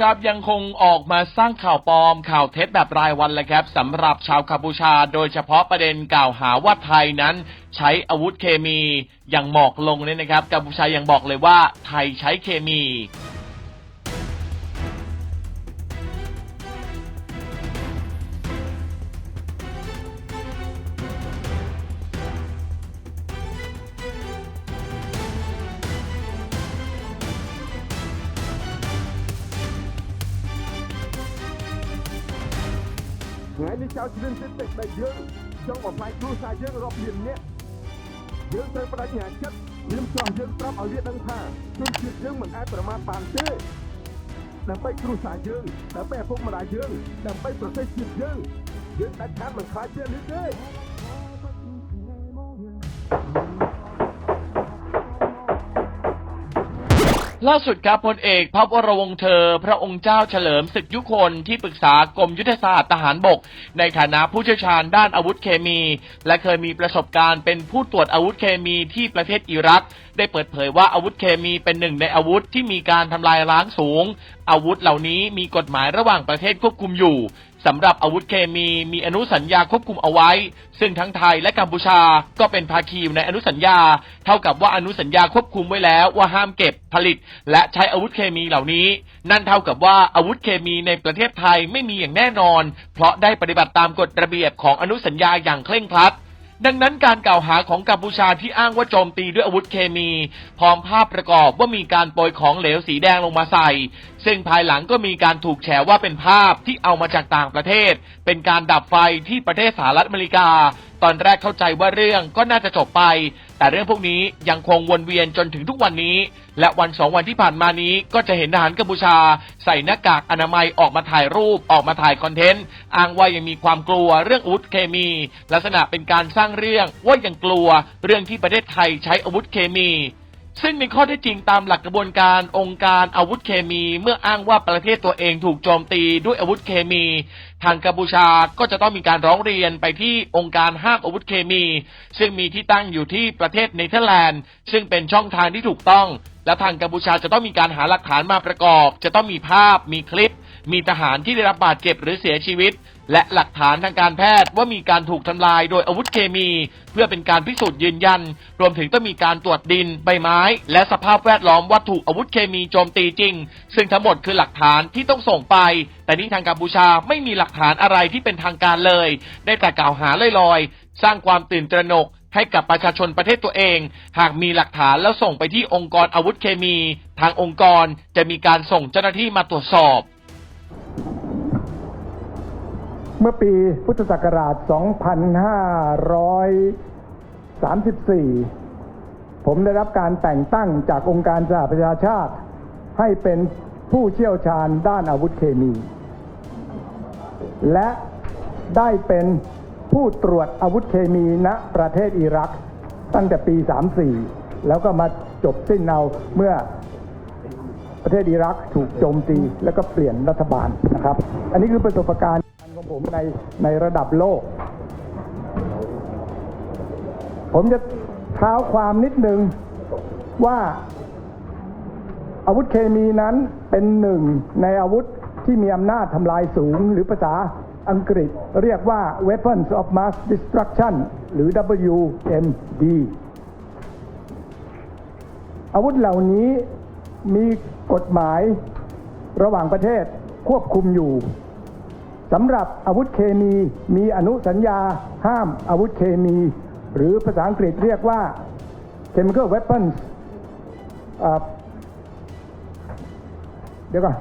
ครับยังคงออกมาสร้างข่าวปลอมข่าวเท็จแบบรายวันเลยครับสำหรับชาวกัมพูชา โดยเฉพาะประเด็นกล่าวหาว่าไทยนั้น ใช้อาวุธเคมีอย่างหมอกลงเนี่ยนะครับกัมพูชายังบอกเลยว่าไทยใช้เคมี នេះចៅជ្រឿនចិត្តតែតែយើងចង់បំផ្លាញគ្រួសារយើងរាប់លាននាក់យើងត្រូវបដិញ្ញាចិត្តយើងចង់យើងប្រាប់ឲ្យវាដឹងថាជនជាតិយើងមិនអាចប្រមាថបានទេដើម្បីគ្រួសារយើងដើម្បីឪពុកម្ដាយយើងដើម្បីប្រទេសជាតិយើងយើងដាច់ខាតមិនខ្លាចជានេះទេ ล่าสุดครับพลเอกพระวรวงเธอ พระองค์เจ้าเฉลิมศึกยุคนที่ปรึกษากรมยุทธศาสตร์ทหารบก ในฐานะผู้เชี่ยวชาญด้านอาวุธเคมี และเคยมีประสบการณ์เป็นผู้ตรวจอาวุธเคมีที่ประเทศอิรัก ได้เปิดเผยว่าอาวุธเคมีเป็นหนึ่งในอาวุธที่มีการทำลายล้างสูง อาวุธเหล่านี้มีกฎหมายระหว่างประเทศควบคุมอยู่ สำหรับอาวุธเคมีมีอนุสัญญาควบคุมเอาไว้ ซึ่งทั้งไทยและกัมพูชาก็เป็นภาคีในอนุสัญญา เท่ากับว่าอนุสัญญาควบคุมไว้แล้วว่าห้ามเก็บผลิต และใช้อาวุธเคมีเหล่านี้ นั่นเท่ากับว่าอาวุธเคมีในประเทศไทยไม่มีอย่างแน่นอน เพราะได้ปฏิบัติตามกฎระเบียบของอนุสัญญาอย่างเคร่งครัด ดังนั้นการกล่าวหาของกัมพูชาที่อ้างว่าโจมตีด้วยอาวุธเคมี พร้อมภาพประกอบว่ามีการโปรยของเหลวสีแดงลงมาใส่ ซึ่งภายหลังก็มีการถูกแฉว่าเป็นภาพที่เอามาจากต่างประเทศ เป็นการดับไฟที่ประเทศสหรัฐอเมริกา ตอนแรกเข้าใจว่าเรื่องก็น่าจะจบไป แต่เรื่องพวกนี้ยังคงวนเวียนจนถึงทุกวันนี้ และวันสองวันที่ผ่านมานี้ก็จะเห็นทหารกัมพูชา ใส่หน้ากากอนามัยออกมาถ่ายรูปออกมาถ่ายคอนเทนต์อ้างว่ายังมีความกลัวเรื่องอาวุธเคมี ลักษณะเป็นการสร้างเรื่องว่ายังกลัวเรื่องที่ประเทศไทยใช้อาวุธเคมีซึ่งในข้อเท็จจริงตามหลักกระบวนการองค์การอาวุธเคมี เมื่ออ้างว่าประเทศตัวเองถูกโจมตีด้วยอาวุธเคมี ทางกัมพูชาก็จะต้องมีการร้องเรียนไปที่องค์การห้ามอาวุธเคมี ซึ่งมีที่ตั้งอยู่ที่ประเทศเนเธอร์แลนด์ ซึ่งเป็นช่องทางที่ถูกต้อง และทางกัมพูชาจะต้องมีการหาหลักฐานมาประกอบ จะต้องมีภาพ มีคลิป มีทหารที่ได้รับบาดเจ็บหรือเสียชีวิต และหลักฐานทางการแพทย์ว่ามีการถูกทำลายโดยอาวุธเคมี เพื่อเป็นการพิสูจน์ยืนยัน รวมถึงต้องมีการตรวจดินใบไม้ และสภาพแวดล้อมวัตถุอาวุธเคมีโจมตีจริง ซึ่งทั้งหมดคือหลักฐานที่ต้องส่งไป แต่นี่ทางกัมพูชาไม่มีหลักฐานอะไรที่เป็นทางการเลย ได้แต่กล่าวหาลอยๆ สร้างความตื่นตระหนกให้กับประชาชนประเทศตัวเอง หากมีหลักฐานแล้วส่งไปที่องค์กรอาวุธเคมี ทางองค์กรจะมีการส่งเจ้าหน้าที่มาตรวจสอบ เมื่อปีพุทธศักราช 2534 ผมได้รับการแต่งตั้งจากองค์การสหประชาชาติ ให้เป็นผู้เชี่ยวชาญด้านอาวุธเคมี และได้เป็นผู้ตรวจอาวุธเคมีณประเทศอิรัก ตั้งแต่ปี 34 แล้วก็มาจบสิ้นเอาเมื่อประเทศอิรักถูกโจมตี แล้วก็เปลี่ยนรัฐบาลนะครับ อันนี้คือประสบการณ์ ผมในในระดับโลก ผมจะเท้าความนิดหนึ่งว่าอาวุธเคมีนั้นเป็นหนึ่งในอาวุธที่มีอำนาจทำลายสูงหรือภาษาอังกฤษเรียกว่า weapons of mass destruction หรือ WMD อาวุธเหล่านี้มีกฎหมายระหว่างประเทศควบคุมอยู่ สำหรับอาวุธเคมีมีอนุสัญญาห้ามอาวุธเคมี หรือภาษาอังกฤษเรียกว่า chemical weapons เดี๋ยวก่อน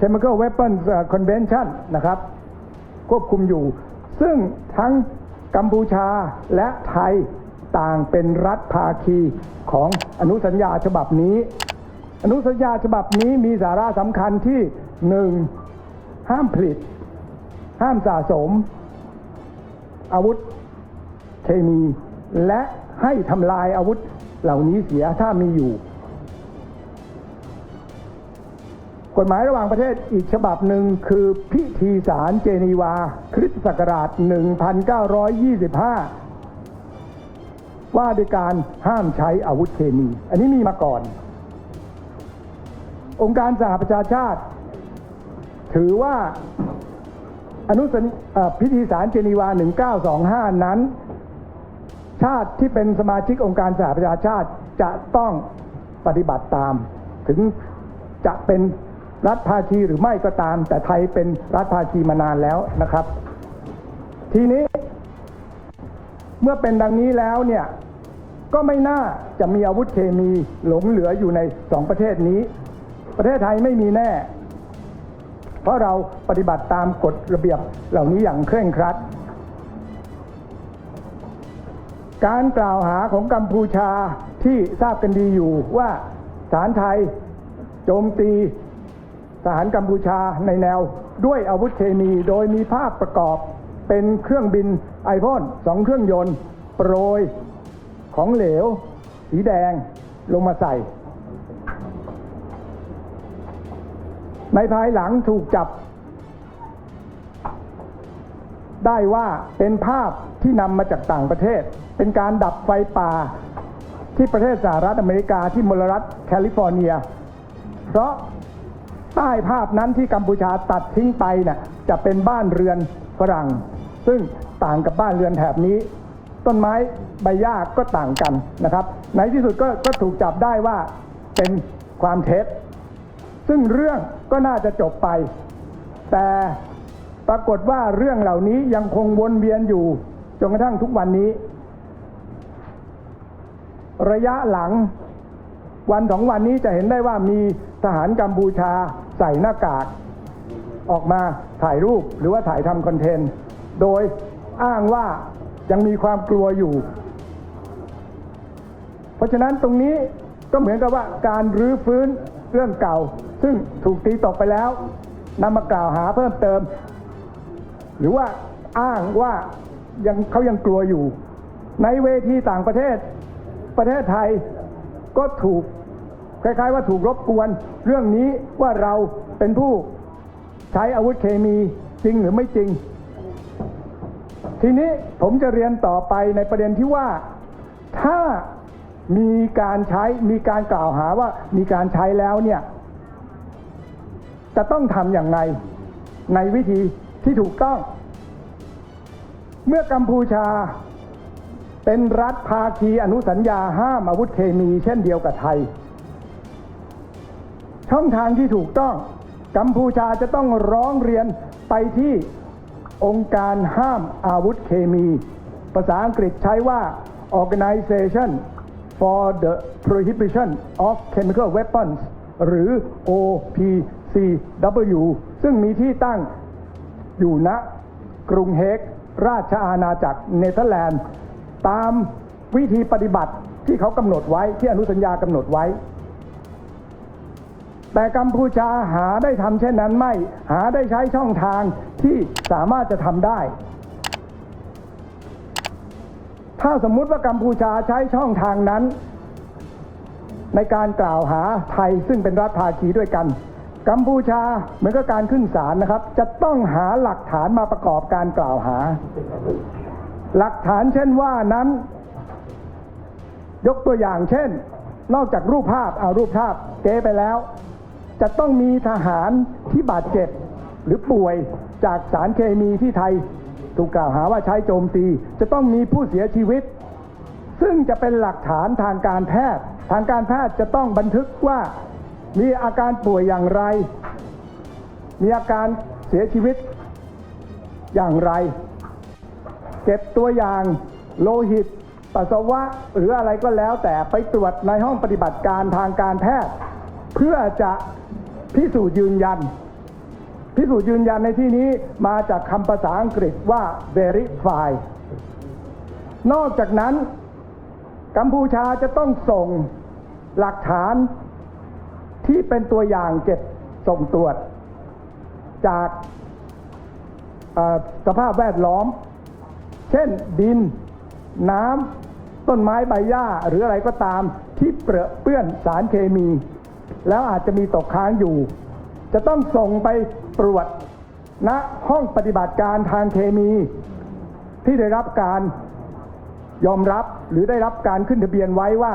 chemical weapons convention นะครับ ควบคุมอยู่ ซึ่งทั้งกัมพูชาและไทยต่างเป็นรัฐภาคีของอนุสัญญาฉบับนี้ อนุสัญญาฉบับนี้มีสาระสำคัญที่หนึ่ง ห้ามผลิต ห้ามสะสม อาวุธเคมี และให้ทำลายอาวุธเหล่านี้เสียถ้ามีอยู่ กฎหมายระหว่างประเทศอีกฉบับหนึ่งคือพิธีสารเจนีวา คริสตศักราช 1925 ว่าด้วยการห้ามใช้อาวุธเคมี อันนี้มีมาก่อน องค์การสหประชาชาติ ถือว่าอนุสัญพิธีสารเจนีวา 1925 นั้น ชาติที่เป็นสมาชิกองค์การสหประชาชาติจะต้องปฏิบัติตาม ถึงจะเป็นรัฐภาคีหรือไม่ก็ตาม แต่ไทยเป็นรัฐภาคีมานานแล้วนะครับ ทีนี้เมื่อเป็นดังนี้แล้วเนี่ยก็ไม่น่าจะมีอาวุธเคมีหลงเหลืออยู่ในสองประเทศนี้ ประเทศไทยไม่มีแน่ เพราะเราปฏิบัติตามกฎระเบียบเหล่านี้อย่างเคร่งครัด การกล่าวหาของกัมพูชาที่ทราบกันดีอยู่ว่าฐานไทยโจมตีทหารกัมพูชาในแนว ด้วยอาวุธเคมีโดยมีภาพประกอบเป็นเครื่องบินไอพ่นสองเครื่องยนต์ โปรยของเหลว สีแดงลงมาใส่ ในภายหลังถูกจับ ได้ว่าเป็นภาพที่นำมาจากต่างประเทศ เป็นการดับไฟป่าที่ประเทศสหรัฐอเมริกาที่มลรัฐแคลิฟอร์เนีย เพราะใต้ภาพนั้นที่กัมพูชาตัดทิ้งไปเนี่ยจะเป็นบ้านเรือนฝรั่ง ซึ่งต่างกับบ้านเรือนแถบนี้ ต้นไม้ใบหญ้าก็ต่างกันนะครับ ในที่สุดก็ก็ถูกจับได้ว่าเป็นความเท็จ ซึ่งเรื่องก็น่าจะจบไป แต่ปรากฏว่าเรื่องเหล่านี้ยังคงวนเวียนอยู่จนกระทั่งทุกวันนี้ ระยะหลังวันสองวันนี้จะเห็นได้ว่ามีทหารกัมพูชาใส่หน้ากาก ออกมาถ่ายรูปหรือว่าถ่ายทำคอนเทนต์ โดยอ้างว่ายังมีความกลัวอยู่ เพราะฉะนั้นตรงนี้ก็เหมือนกับว่าการรื้อฟื้นเรื่องเก่า ซึ่งถูกตีตกไปแล้วนำมากล่าวหาเพิ่มเติม หรือว่าอ้างว่ายังเขายังกลัวอยู่ ในเวทีต่างประเทศ ประเทศไทยก็ถูกคล้ายๆว่าถูกรบกวน เรื่องนี้ว่าเราเป็นผู้ใช้อาวุธเคมีจริงหรือไม่จริง ทีนี้ผมจะเรียนต่อไปในประเด็นที่ว่าถ้ามีการใช้มีการกล่าวหาว่ามีการใช้แล้วเนี่ย จะต้องทำอย่างไรในวิธีที่ถูกต้อง เมื่อกัมพูชาเป็นรัฐภาคีอนุสัญญาห้ามอาวุธเคมีเช่นเดียวกับไทย ช่องทางที่ถูกต้อง กัมพูชาจะต้องร้องเรียนไปที่องค์การห้ามอาวุธเคมี ภาษาอังกฤษใช้ว่า Organization for the Prohibition of Chemical Weapons หรือ O.P CW ซึ่งมีที่ตั้งอยู่ณกรุงเฮก ราชอาณาจักรเนเธอร์แลนด์ ตามวิธีปฏิบัติที่เขากำหนดไว้ที่อนุสัญญากำหนดไว้ แต่กัมพูชาหาได้ทำเช่นนั้นไม่ หาได้ใช้ช่องทางที่สามารถจะทำได้ ถ้าสมมุติว่ากัมพูชาใช้ช่องทางนั้น ในการกล่าวหาไทยซึ่งเป็นรัฐภาคีด้วยกัน กัมพูชาเหมือนกับการขึ้นศาลนะครับ จะต้องหาหลักฐานมาประกอบการกล่าวหา หลักฐานเช่นว่านั้น ยกตัวอย่างเช่น นอกจากรูปภาพเอารูปภาพเก๊ไปแล้ว จะต้องมีทหารที่บาดเจ็บหรือป่วยจากสารเคมีที่ไทย ถูกกล่าวหาว่าใช้โจมตี จะต้องมีผู้เสียชีวิต ซึ่งจะเป็นหลักฐานทางการแพทย์ ทางการแพทย์จะต้องบันทึกว่า มีอาการป่วยอย่างไร มีอาการเสียชีวิตอย่างไร เก็บตัวอย่างโลหิต ปัสสาวะหรืออะไรก็แล้วแต่ไปตรวจในห้องปฏิบัติการทางการแพทย์ เพื่อจะพิสูจน์ยืนยัน พิสูจน์ยืนยันในที่นี้มาจากคำภาษาอังกฤษว่า verify นอกจากนั้น กัมพูชาจะต้องส่งหลักฐาน ที่เป็นตัวอย่างเก็บส่งตรวจ จากสภาพแวดล้อม เช่นดิน น้ำต้นไม้ใบหญ้าหรืออะไรก็ตามที่เปรอะเปื้อนสารเคมี แล้วอาจจะมีตกค้างอยู่ จะต้องส่งไปตรวจณห้องปฏิบัติการทางเคมี ที่ได้รับการยอมรับหรือได้รับการขึ้นทะเบียนไว้ว่า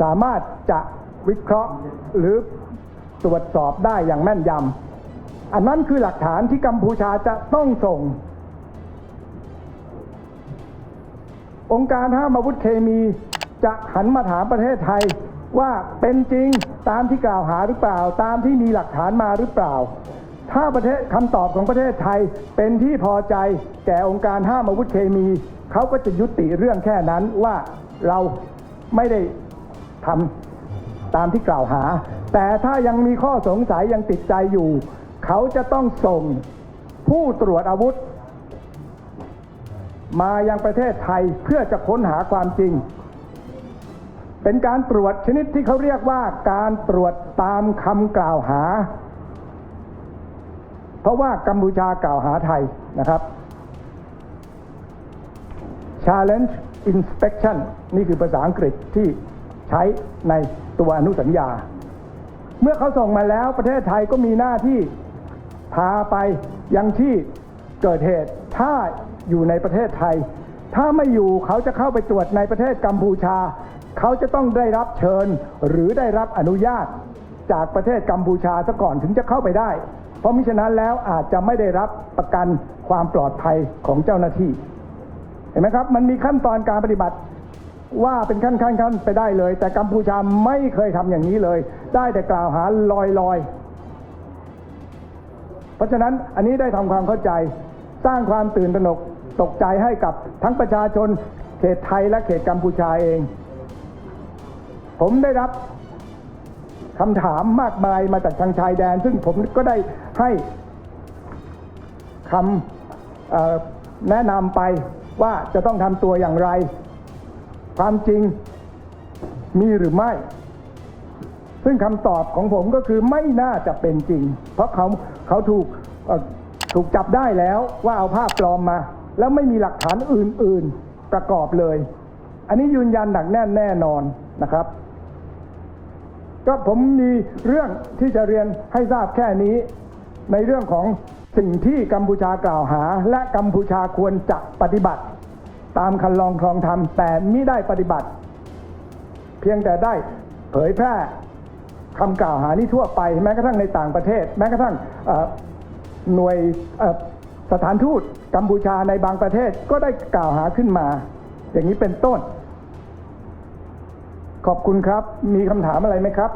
สามารถจะ วิเคราะห์หรือตรวจสอบได้อย่างแม่นยำ อันนั้นคือหลักฐานที่กัมพูชาจะต้องส่ง องค์การห้ามอาวุธเคมีจะหันมาถามประเทศไทยว่าเป็นจริงตามที่กล่าวหาหรือเปล่า ตามที่มีหลักฐานมาหรือเปล่า ถ้าประเทศคำตอบของประเทศไทยเป็นที่พอใจแก่องค์การห้ามอาวุธเคมี เขาก็จะยุติเรื่องแค่นั้นว่าเราไม่ได้ทำ ตามที่กล่าวหา แต่ถ้ายังมีข้อสงสัยยังติดใจอยู่ เขาจะต้องส่งผู้ตรวจอาวุธ มายังประเทศไทยเพื่อจะค้นหาความจริง เป็นการตรวจชนิดที่เขาเรียกว่าการตรวจตามคำกล่าวหา เพราะว่ากัมพูชากล่าวหาไทยนะครับ challenge inspection นี่คือภาษาอังกฤษที่ ใช้ในตัวอนุสัญญา เมื่อเขาส่งมาแล้วประเทศไทยก็มีหน้าที่พาไปยังที่เกิดเหตุถ้าอยู่ในประเทศไทย ถ้าไม่อยู่เขาจะเข้าไปตรวจในประเทศกัมพูชา เขาจะต้องได้รับเชิญหรือได้รับอนุญาตจากประเทศกัมพูชาซะก่อนถึงจะเข้าไปได้ เพราะมิฉะนั้นแล้วอาจจะไม่ได้รับประกันความปลอดภัยของเจ้าหน้าที่ เห็นไหมครับ มันมีขั้นตอนการปฏิบัติ ว่าเป็นขั้นขั้นขั้นไปได้เลย แต่กัมพูชาไม่เคยทำอย่างนี้เลย ได้แต่กล่าวหาลอยลอยๆเพราะฉะนั้นอันนี้ได้ทำความเข้าใจ สร้างความตื่นตระหนกตกใจให้กับทั้งประชาชนเขตไทยและเขตกัมพูชาเอง ผมได้รับคำถามมากมายมาจากทางชายแดน ซึ่งผมก็ได้ให้คำแนะนำไปว่าจะต้องทำตัวอย่างไร ความจริงมีหรือไม่ ซึ่งคำตอบของผมก็คือไม่น่าจะเป็นจริง เพราะเขาเขาถูกถูกจับได้แล้วว่าเอาภาพปลอมมา แล้วไม่มีหลักฐานอื่น ๆประกอบเลย อันนี้ยืนยันหนักแน่นแน่นอนนะครับ ก็ผมมีเรื่องที่จะเรียนให้ทราบแค่นี้ ในเรื่องของสิ่งที่กัมพูชากล่าวหา และกัมพูชาควรจะปฏิบัติ ตามคันลองคลองธรรมแต่มิได้ปฏิบัติ เพียงแต่ได้เผยแพร่คำกล่าวหานี้ทั่วไป แม้กระทั่งในต่างประเทศ แม้กระทั่งหน่วยสถานทูตกัมพูชาในบางประเทศก็ได้กล่าวหาขึ้นมา อย่างนี้เป็นต้น ขอบคุณครับ มีคำถามอะไรไหมครับ